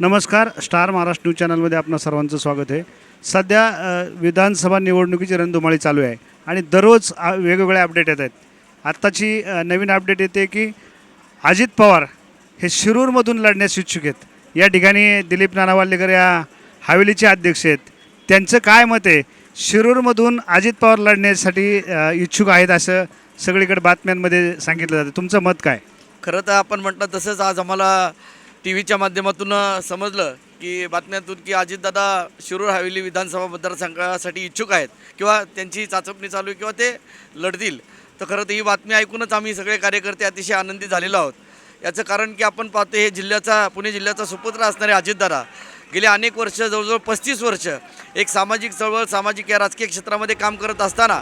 नमस्कार star Maharashtra news चॅनलमध्ये आपणा सर्वांचं स्वागत आहे. सध्या विधानसभा निवडणुकीची रणधुमाळी चालू आहे आणि दररोज वेगवेगळे अपडेट येत आहेत. आत्ताची नवीन अपडेट येते की अजित पवार हे शिरूरमधून लढण्यास इच्छुक आहेत. या ठिकाणी दिलीप नानावाल्लेकर या हवेलीचे अध्यक्ष आहेत. त्यांचं काय मत आहे? शिरूरमधून अजित पवार लढण्यासाठी इच्छुक आहेत असं सगळीकडे बातम्यांमध्ये सांगितलं जातं. तुमचं मत काय? खरं तर आपण म्हटलं तसंच आज आम्हाला टी व्हीच्या माध्यमातून समजलं की बातम्यातून की अजितदादा शिरूर हवेली विधानसभा मतदारसंघासाठी इच्छुक आहेत किंवा त्यांची चाचपणी चालू आहे किंवा ते लढतील. तर खरं तर ही बातमी ऐकूनच आम्ही सगळे कार्यकर्ते अतिशय आनंदी झालेलो आहोत. याचं कारण की आपण पाहतो हे जिल्ह्याचा पुणे जिल्ह्याचा सुपुत्र असणारे अजितदादा गेले अनेक वर्ष जवळजवळ पस्तीस वर्ष एक सामाजिक चळवळ सामाजिक या राजकीय क्षेत्रामध्ये काम करत असताना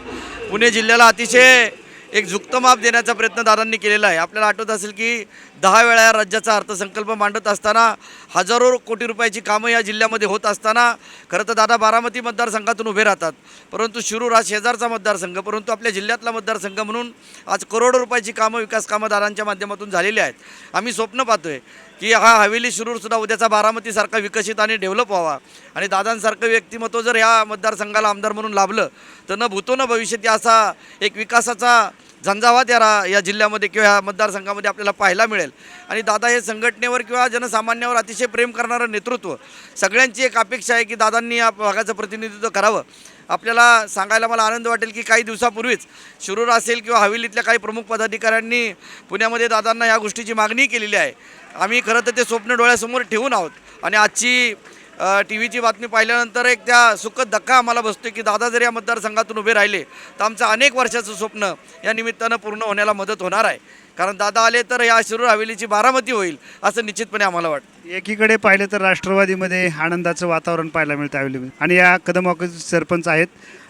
पुणे जिल्ह्याला अतिशय एक झुकतं माप देण्याचा प्रयत्न दादांनी केलेला आहे. आपल्याला आठवत असेल की दहा वेळा या राज्याचा अर्थसंकल्प मांडत असताना हजारो कोटी रुपयाची कामं या जिल्ह्यामध्ये होत असताना खरं तर दादा बारामती मतदारसंघातून उभे राहतात. परंतु शिरूर हा शेजारचा मतदारसंघ परंतु आपल्या जिल्ह्यातला मतदारसंघ म्हणून आज करोडो रुपयाची कामं विकास कामं दादांच्या माध्यमातून झालेली आहेत. आम्ही स्वप्न पाहतोय की हा हवेली शिरूरसुद्धा उद्याचा बारामतीसारखा विकसित आणि डेव्हलप व्हावा. आणि दादांसारखं व्यक्तिमत्व जर या मतदारसंघाला आमदार म्हणून लाभलं तर न भूतो न भविष्यती असा एक विकासाचा झंझावात या या जिल्ह्यामध्ये किंवा ह्या मतदारसंघामध्ये आपल्याला पाहायला मिळेल. आणि दादा हे संघटनेवर किंवा जनसामान्यावर अतिशय प्रेम करणारं नेतृत्व सगळ्यांची एक अपेक्षा आहे की दादांनी या भागाचं प्रतिनिधित्व करावं. आपल्याला सांगायला मला आनंद वाटेल की काही दिवसापूर्वीच शिरूर असेल किंवा हवेलीतल्या काही प्रमुख पदाधिकाऱ्यांनी पुण्यामध्ये दादांना या गोष्टीची मागणी केलेली आहे. आम्ही खरं तर ते स्वप्न डोळ्यासमोर ठेवून आहोत. आणि आजची टी व्हीची बातमी पाहिल्यानंतर एक त्या सुखद धक्का आम्हाला बसतो की दादा जर या मतदारसंघातून उभे राहिले तर आमचं अनेक वर्षाचं स्वप्न या निमित्तानं पूर्ण होण्याला मदत होणार आहे. कारण दादा आले तर या शिरूर हवेलीची बारामती होईल असं निश्चितपणे आम्हाला वाटतं. एकीकडे पाहिलं तर राष्ट्रवादीमध्ये आनंदाचं वातावरण पाहायला मिळतं अवेलेबल आणि या कदमाचे सरपंच आहेत.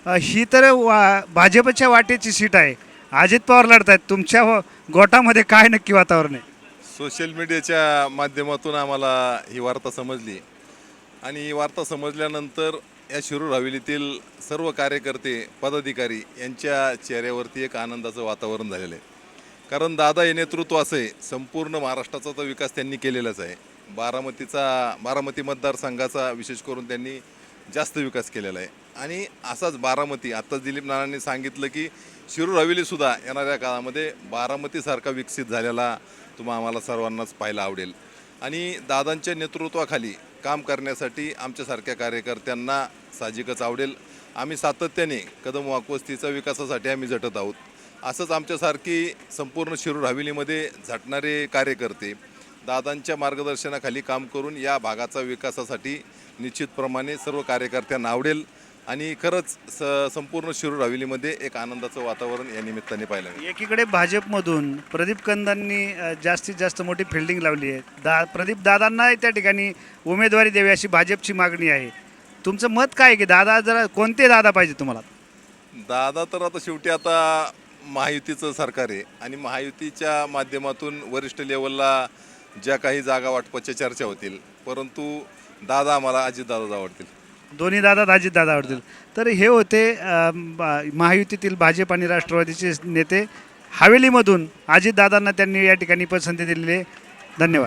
ही तर वा भाजपच्या वाटेची सीट आहे. अजित पवार लढत आहेत तुमच्या गोटामध्ये काय नक्की वातावरण आहे? सोशल मीडियाच्या माध्यमातून आम्हाला ही वार्ता समजली. आणि ही वार्ता समजल्यानंतर या शिरूर हवेलीतील सर्व कार्यकर्ते पदाधिकारी यांच्या चेहऱ्यावरती एक आनंदाचं वातावरण झालेलं आहे. कारण दादा हे नेतृत्व असं आहे. संपूर्ण महाराष्ट्राचा तर विकास त्यांनी केलेलाच आहे. बारामतीचा बारामती मतदारसंघाचा विशेष करून त्यांनी जास्त विकास केलेला आहे. आणि असाच बारामती आत्ताच दिलीप नानांनी सांगितलं की शिरूर हवेलीसुद्धा येणाऱ्या काळामध्ये बारामतीसारखा विकसित झालेला तुम्हा आम्हाला सर्वांनाच पाहायला आवडेल. आणि दादांच्या नेतृत्वाखाली काम करण्यासाठी आमच्यासारख्या कार्यकर्त्यांना साहजिकच आवडेल. आम्ही सातत्याने कदम वाकवस्तीचा विकासासाठी आम्ही झटत आहोत. असंच आमच्यासारखी संपूर्ण शिरूर हवेलीमध्ये झटणारे कार्यकर्ते दादांच्या मार्गदर्शनाखाली काम करून या भागाचा विकासासाठी निश्चितप्रमाणे सर्व कार्यकर्त्यांना आवडेल. आणि खरंच स संपूर्ण शिरूर हवेलीमध्ये एक आनंदाचं वातावरण या निमित्ताने पाहायला मिळेल. एकीकडे भाजपमधून प्रदीप कंदांनी अ, जास्तीत जास्त मोठी फिल्डिंग लावली आहे. दा प्रदीप दादांना त्या ठिकाणी उमेदवारी द्यावी अशी भाजपची मागणी आहे. तुमचं मत काय आहे की दादा जरा कोणते दादा पाहिजे तुम्हाला? दादा तर आता शेवटी आता महायुतीचं सरकार आहे आणि महायुतीच्या माध्यमातून वरिष्ठ लेवलला ज्या काही जागा वाटपाच्या चर्चा होतील परंतु दादा आम्हाला अजितदादा आवडतील. दोन्ही दादा दाजीत दादा आवडतील. तर हे होते अ, बा- महायुतीतील भाजप आणि राष्ट्रवादीचे नेते हवेलीमधून अजितदादांना त्यांनी या ठिकाणी पसंती दिलेली आहे. धन्यवाद.